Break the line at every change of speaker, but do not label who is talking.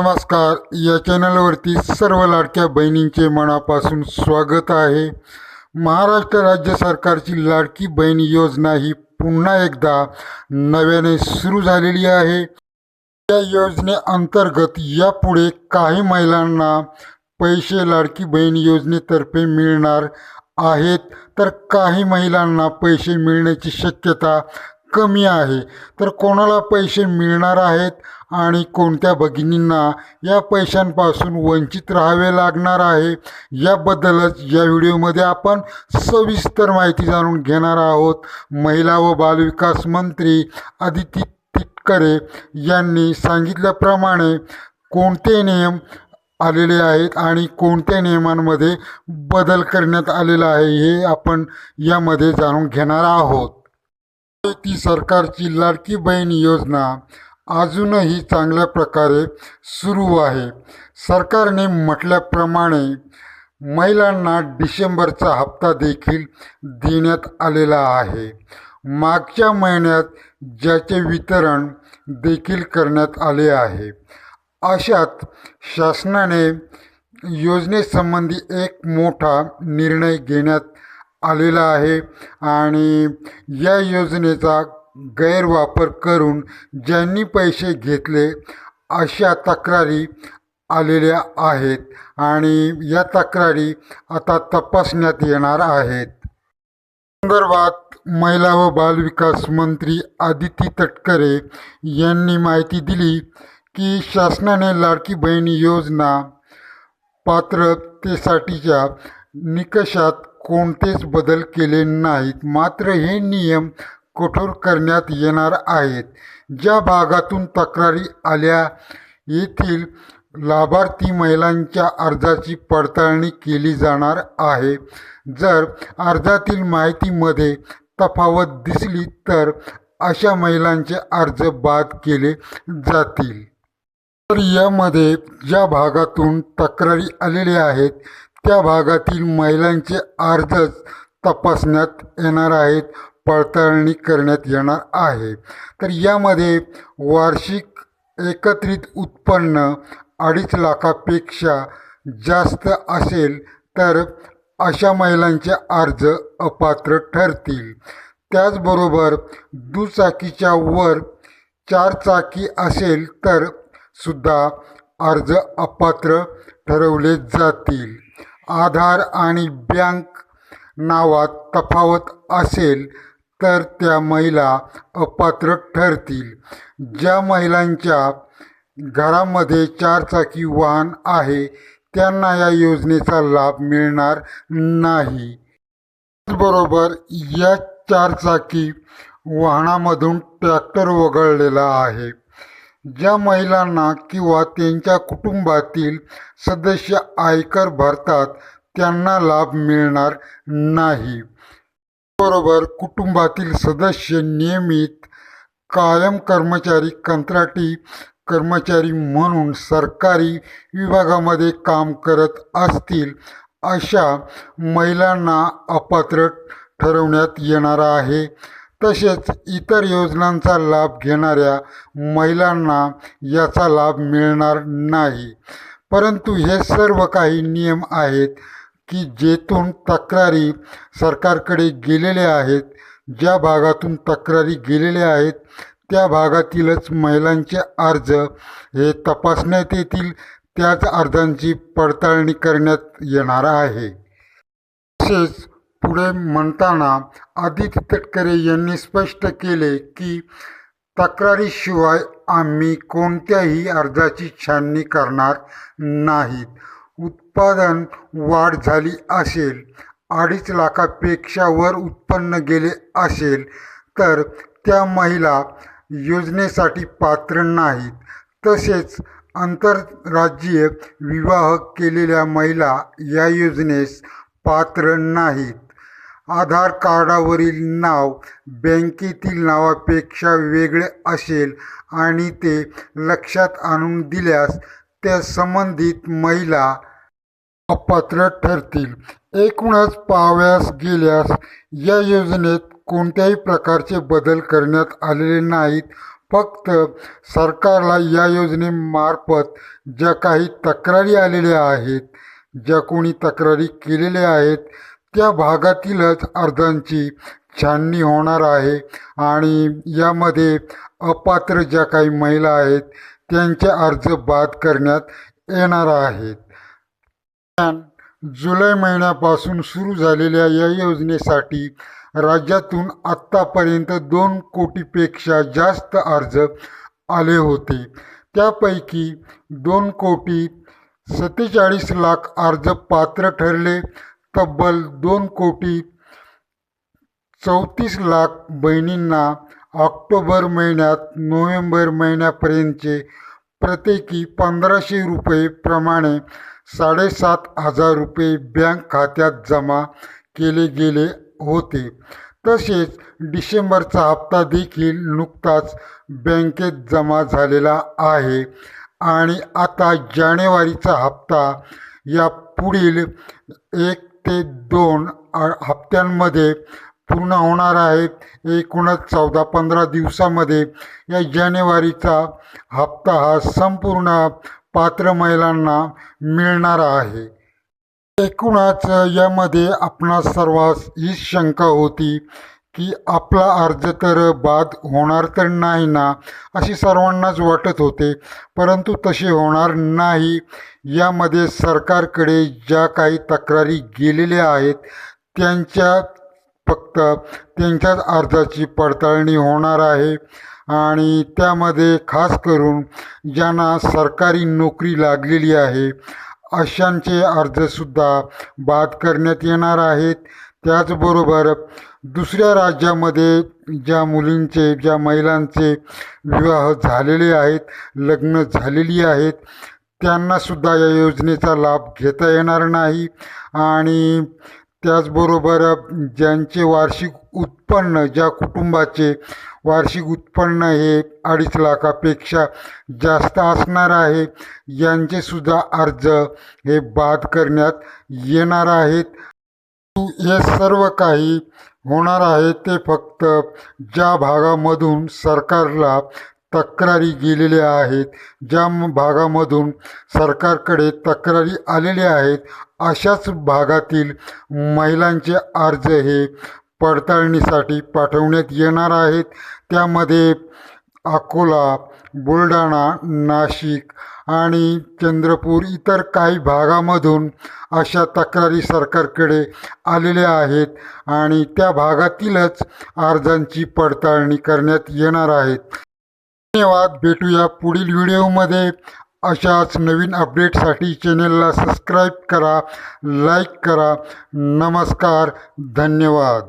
नमस्कार. या चॅनलवरती सर्व लाडक्या बहिणींचे मनापासून स्वागत आहे. महाराष्ट्र राज्य सरकारची लाडकी बहीण योजना ही पुन्हा एकदा नव्याने सुरू झालेली आहे. या योजनेअंतर्गत यापुढे काही महिलांना पैसे लाडकी बहीण योजनेतर्फे मिळणार आहेत. तर काही महिलांना पैसे मिळण्याची शक्यता कमी आहे. तर कोणाला पैसे मिळणार आहेत आणि कोणत्या भगिनींना या पैशांपासून वंचित राहावे लागणार आहे याबद्दलच या व्हिडिओमध्ये आपण सविस्तर माहिती जाणून घेणार आहोत. महिला व बालविकास मंत्री आदिती तिटकरे यांनी सांगितल्याप्रमाणे कोणते नियम आलेले आहेत आणि कोणत्या नियमांमध्ये बदल करण्यात आलेला आहे हे आपण यामध्ये जाणून घेणार आहोत. ती सरकारची लाडकी बहीण योजना अजूनही चांगल्या प्रकारे सुरू आहे. सरकारने म्हटल्याप्रमाणे महिलांना डिसेंबरचा हप्ता देखील देण्यात आलेला आहे. मागच्या महिन्यात ज्याचे वितरण देखील करण्यात आले आहे. अशात शासनाने योजनेसंबंधी एक मोठा निर्णय घेण्यात आलेला आहे आणि या योजनेचा गैरवापर करून ज्यांनी पैसे घेतले अशा तक्रारी आलेल्या आहेत आणि या तक्रारी आता तपासण्यात येणार आहेत. संदर्भात महिला व बालविकास मंत्री आदिती तटकरे यांनी माहिती दिली की शासनाने लाडकी बहीण योजना पात्रतेसाठीच्या निकषात कोणतेच बदल केले नाहीत. मात्र हे नियम कठोर करण्यात येणार आहेत. ज्या भागातून तक्रारी आल्या येथील लाभार्थी महिलांच्या अर्जाची पडताळणी केली जाणार आहे. जर अर्जातील माहितीमध्ये तफावत दिसली तर अशा महिलांचे अर्ज बाद केले जातील. तर यामध्ये ज्या भागातून तक्रारी आलेल्या आहेत त्या भागातील महिलांचे अर्जच तपासण्यात येणार आहेत पडताळणी करण्यात येणार आहे. तर यामध्ये वार्षिक एकत्रित उत्पन्न अडीच लाखापेक्षा जास्त असेल तर अशा महिलांचे अर्ज अपात्र ठरतील. त्याचबरोबर दुचाकीच्या वर चार चाकी असेल तर सुद्धा अर्ज अपात्र ठरवले जातील. आधार आणि बँक नावात तफावत असेल तर त्या महिला अपात्र ठरतील. ज्या महिलांच्या घरामध्ये चारचाकी वाहन आहे त्यांना या योजनेचा लाभ मिळणार नाही. त्याचबरोबर या चारचाकी वाहनामधून ट्रॅक्टर वगळलेला आहे. ज्या महिलांना किंवा त्यांच्या कुटुंबातील सदस्य आयकर भरतात त्यांना लाभ मिळणार नाही. बरोबर कुटुंबातील सदस्य नियमित कायम कर्मचारी कंत्राटी कर्मचारी म्हणून सरकारी विभागामध्ये काम करत असतील अशा महिलांना अपात्र ठरवण्यात येणार आहे. तसेच इतर योजनांचा लाभ घेणाऱ्या महिलांना याचा लाभ मिळणार नाही. परंतु हे सर्व काही नियम आहेत की जेथून तक्रारी सरकारकडे गेलेल्या आहेत ज्या भागातून तक्रारी गेलेल्या आहेत त्या भागातीलच महिलांचे अर्ज हे तपासण्यात येतील त्याच अर्जांची पडताळणी करण्यात येणार आहे. तसेच पुढे म्हणताना आदित्य तटकरे यांनी स्पष्ट केले की तक्रारीशिवाय आम्ही कोणत्याही अर्जाची छाननी करणार नाहीत. उत्पादन वाढ झाली असेल अडीच लाखापेक्षा वर उत्पन्न गेले असेल तर त्या महिला योजनेसाठी पात्र नाहीत. तसेच आंतरराज्यीय विवाह केलेल्या महिला या योजनेस पात्र नाहीत. आधार कार्डावरील नाव बँकेतील नावापेक्षा वेगळे असेल आणि ते लक्षात आणून दिल्यास त्या संबंधित महिला अपात्र ठरतील. एकूणच पाहाव्यास गेल्यास या योजनेत कोणत्याही प्रकारचे बदल करण्यात आलेले नाहीत. फक्त सरकारला या योजनेमार्फत ज्या काही तक्रारी आलेल्या आहेत ज्या कोणी तक्रारी केलेल्या आहेत त्या भागातीलच अर्जांची छाननी होणार आहे. आणि यामध्ये अपात्र ज्या काही महिला आहेत त्यांचे अर्ज बाद करण्यात येणार आहेत. जुलै महिन्यापासून सुरू झालेल्या या योजनेसाठी राज्यातून आत्तापर्यंत दोन कोटीपेक्षा जास्त अर्ज आले होते. त्यापैकी दोन कोटी सत्तेचाळीस लाख अर्ज पात्र ठरले. तब्बल दोन कोटी चौतीस लाख बहिणींना ऑक्टोबर महिन्यात नोव्हेंबर महिन्यापर्यंतचे प्रत्येकी पंधराशे रुपये प्रमाणे साडेसात हजार रुपये बँक खात्यात जमा केले गेले होते. तसेच डिसेंबरचा हप्ता देखील नुकताच बँकेत जमा झालेला आहे आणि आता जानेवारीचा हप्ता या पुढील एक ते दोन हप्त्यांमध्ये पूर्ण होणार आहेत. एकूणच चौदा पंधरा दिवसामध्ये या जानेवारीचा हप्ता हा संपूर्ण पात्र महिलांना मिळणार आहे. एकूणच यामध्ये आपणा सर्वांस ही शंका होती की आपला अर्ज तर बाद होणार तर नाही ना असे सर्वांनाच वाटत होते. परंतु तसे होणार नाही. यामध्ये सरकारकडे ज्या काही तक्रारी गेलेल्या आहेत त्यांच्या फक्त त्यांच्याच अर्जाची पडताळणी होणार आहे. आणि त्यामध्ये खास करून ज्यांना सरकारी नोकरी लागलेली आहे अशांचे अर्जसुद्धा बाद करण्यात येणार आहेत. त्याचबरोबर दुसऱ्या राज्यामध्ये ज्या मुलींचे ज्या महिलांचे विवाह झालेले आहेत लग्न झालेली आहेत त्यांनासुद्धा या योजनेचा लाभ घेता येणार नाही. आणि त्याचबरोबर ज्यांचे वार्षिक उत्पन्न ज्या कुटुंबाचे वार्षिक उत्पन्न हे अडीच लाखापेक्षा जास्त असणार आहे यांचेसुद्धा अर्ज हे बाद करण्यात येणार आहेत. हे सर्व काही होणार आहे. ते फक्त ज्या भागामधून सरकारला तक्रारी गेलेल्या आहेत ज्या भागामधून सरकारकडे तक्रारी आलेल्या आहेत अशाच भागातील महिलांचे अर्ज हे पडताळणीसाठी पाठवण्यात येणार आहेत. त्यामध्ये अकोला बुलढाणा नाशिक आणि चंद्रपूर इतर काही भागामधून अशा तक्रारी सरकारकडे आलेल्या आहेत आणि त्या भागातीलच अर्जांची पडताळणी करण्यात येणार आहेत धन्यवाद. भेटूया पुढील व्हिडिओमध्ये. अशाच नवीन अपडेटसाठी चॅनलला सबस्क्राईब करा लाईक करा. नमस्कार. धन्यवाद.